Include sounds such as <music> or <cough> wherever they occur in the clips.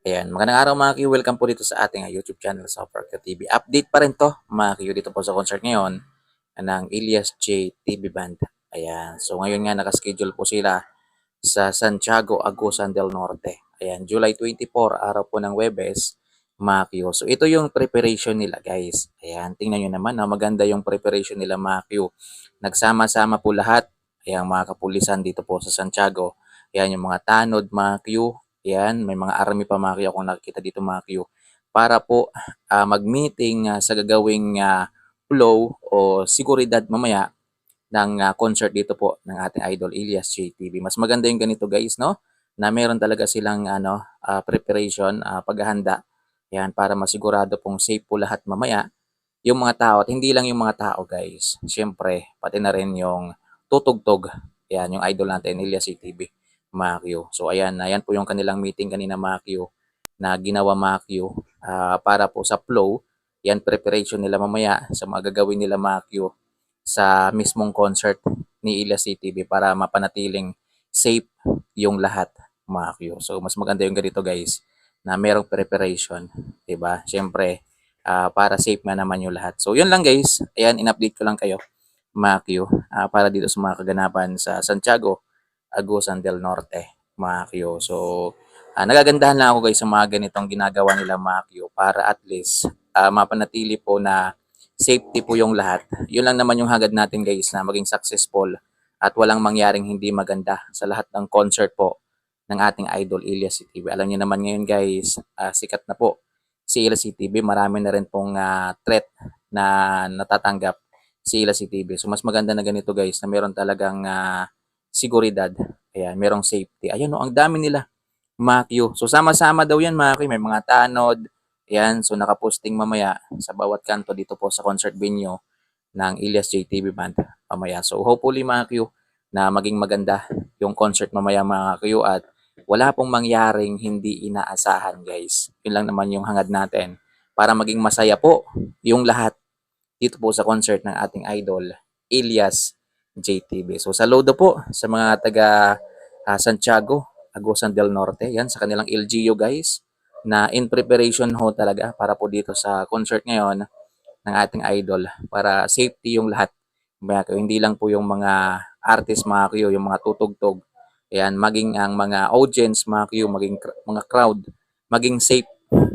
Ayan, magandang araw mga Q. Welcome po dito sa ating ah, YouTube channel sa Parka TV. Update pa rin to mga Q dito po sa concert ngayon ng Elias J TV Band. Ayan, so ngayon nga nakaschedule po sila sa Santiago, Agusan del Norte. Ayan, July 24, araw po ng Webes, mga Q. So ito yung preparation nila guys. Ayan, tingnan nyo naman na maganda yung preparation nila mga Q. Nagsama-sama po lahat. Ayan, mga kapulisan dito po sa Santiago. Ayan, yung mga tanod, mga Q, yan, may mga army pa mga Q akong nakikita dito mga. Para po ah, mag-meeting ah, sa gagawing ah, flow o seguridad mamaya ng ah, concert dito po ng ating idol Elias JTV. Mas maganda yung ganito guys, no? Na meron talaga silang ano, ah, preparation, ah, paghahanda. Yan, para masigurado pong safe po lahat mamaya. Yung mga tao, at hindi lang yung mga tao guys. Siyempre, pati na rin yung tutugtog. Yan, yung idol natin, Elias JTV. Makyo. So ayan, ayan po yung kanilang meeting kanina Makyo na ginawa Makyo ah, para po sa flow. Yan preparation nila mamaya sa mga gagawin nila Makyo sa mismong concert ni Ila CTV para mapanatiling safe yung lahat Makyo. So mas maganda yung ganito guys na merong preparation, 'di ba? Syempre ah, para safe nga naman yung lahat. So yun lang guys. Ayan, in-update ko lang kayo Makyo ah, para dito sa mga kaganapan sa Santiago Agusan del Norte, mga Q. So, ah, nagagandahan lang ako guys sa mga ganitong ginagawa nila mga Q para at least ah, mapanatili po na safety po yung lahat. Yun lang naman yung hagad natin guys na maging successful at walang mangyaring hindi maganda sa lahat ng concert po ng ating idol Elias CTV. Alam niyo naman ngayon guys, ah, sikat na po si Elias CTV. Marami na rin pong ah, threat na natatanggap si Elias CTV. So mas maganda na ganito guys na meron talagang ah, seguridad. Ayan, merong safety. Ayan, no, ang dami nila. Makyo. So, sama-sama daw yan, Makyo. May mga tanod. Ayan, so nakaposting mamaya sa bawat kanto dito po sa concert venue ng Elias JTV Band mamaya. So, hopefully, Makyo, na maging maganda yung concert mamaya, Q. At wala pong mangyaring hindi inaasahan, guys. Yun lang naman yung hangad natin para maging masaya po yung lahat dito po sa concert ng ating idol, Elias JTV. So saludo po sa mga taga ah, Santiago, Agusan del Norte. Yan sa kanilang LGU guys na in preparation ho talaga para po dito sa concert ngayon ng ating idol para safety yung lahat. Mga hindi lang po yung mga artist mga kayo, yung mga tutugtog. Ayan, maging ang mga audience mga kayo, maging mga crowd, maging safe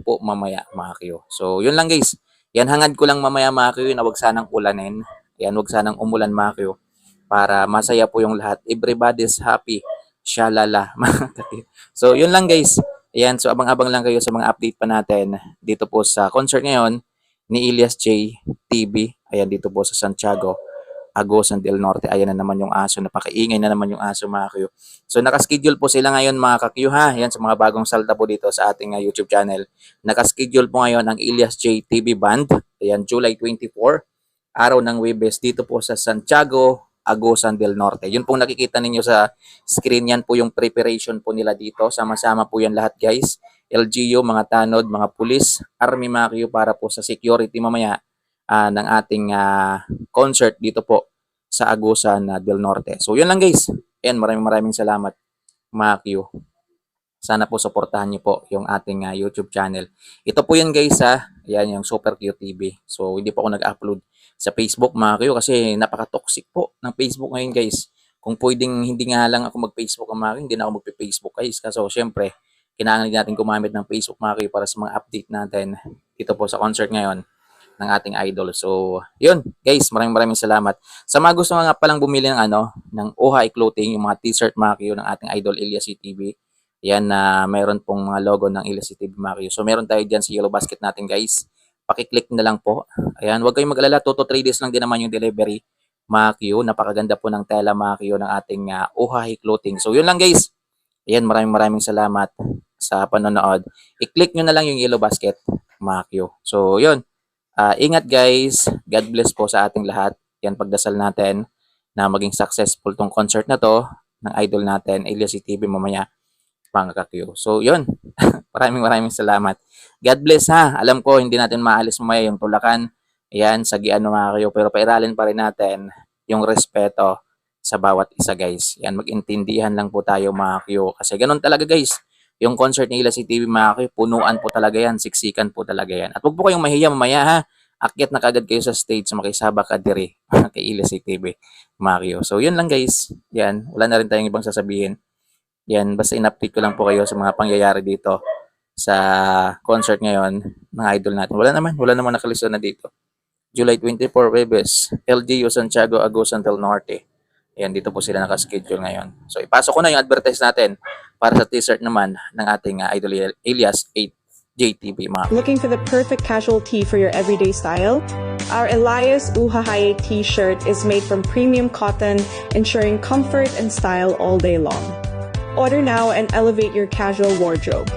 po mamaya mga kayo. So yun lang guys. Yan hangad ko lang mamaya mga kayo na wag sanang ulanin. Yan, wag sanang umulan mga kayo para masaya po yung lahat. Everybody's happy. Shalala. <laughs> so, yun lang guys. Ayan, so abang-abang lang kayo sa mga update pa natin dito po sa concert ngayon ni Elias J. TV. Ayan, dito po sa Santiago, Agosan del Norte. Ayan na naman yung aso. Napakaingay na naman yung aso mga kayo. So, nakaschedule po sila ngayon mga kakyo ha. Ayan, sa mga bagong salta po dito sa ating uh, YouTube channel. Nakaschedule po ngayon ang Elias J. TV Band. Ayan, July 24 araw ng Webes dito po sa Santiago, Agusan del Norte. Yun pong nakikita ninyo sa screen yan po yung preparation po nila dito. Sama-sama po yan lahat guys. LGU, mga tanod, mga pulis, army mga kayo para po sa security mamaya ah, ng ating ah, concert dito po sa Agusan ah, del Norte. So yun lang guys. And maraming maraming salamat Q. Sana po suportahan niyo po yung ating ah, YouTube channel. Ito po yan guys ha. Yan yung Super Q TV. So hindi po ako nag-upload sa Facebook mga kayo kasi napaka-toxic po ng Facebook ngayon guys. Kung pwedeng hindi nga lang ako mag-Facebook ang mga kayo, hindi na ako mag-Facebook guys. Kaso syempre, kailangan natin gumamit ng Facebook mga kayo para sa mga update natin dito po sa concert ngayon ng ating idol. So, yun guys, maraming maraming salamat. Sa mga gusto nga palang bumili ng ano, ng Ohay Clothing, yung mga t-shirt mga kayo ng ating idol Elias TV. Yan na mayroon pong mga logo ng mga kayo. So, meron tayo dyan sa yellow basket natin guys pakiclick na lang po. Ayan, huwag kayong mag-alala, 2 to 3 days lang din naman yung delivery. Q, napakaganda po ng tela Q ng ating uh, Uhahi Clothing. So yun lang guys. Ayan, maraming maraming salamat sa panonood. I-click nyo na lang yung yellow basket, Q. So yun, Ah, ingat guys. God bless po sa ating lahat. Yan pagdasal natin na maging successful tong concert na to ng idol natin, Elias TV mamaya mga kakyo. So yun, <laughs> maraming maraming salamat. God bless ha. Alam ko hindi natin maalis mamaya yung tulakan. Ayan, sagian mga kayo. Pero pairalin pa rin natin yung respeto sa bawat isa guys. Yan, magintindihan lang po tayo mga kayo. Kasi ganun talaga guys. Yung concert ni Elias TV mga kayo, punuan po talaga yan, siksikan po talaga yan. At huwag po kayong mahiya mamaya ha, akyat na kagad kayo sa stage, makisaba ka dire <laughs> kay Elias TV, Mario. So yun lang guys, yan, wala na rin tayong ibang sasabihin. Yan, basta in-update ko lang po kayo sa mga pangyayari dito sa concert ngayon ng idol natin. Wala naman, wala naman nakalisod na dito. July 24, Webes, LGU Santiago Agusan del Norte. Ayan, dito po sila nakaschedule ngayon. So, ipasok ko na yung advertise natin para sa t-shirt naman ng ating uh, idol alias 8 JTV mga Looking for the perfect casual tee for your everyday style? Our Elias Uhahaye t-shirt is made from premium cotton, ensuring comfort and style all day long. Order now and elevate your casual wardrobe.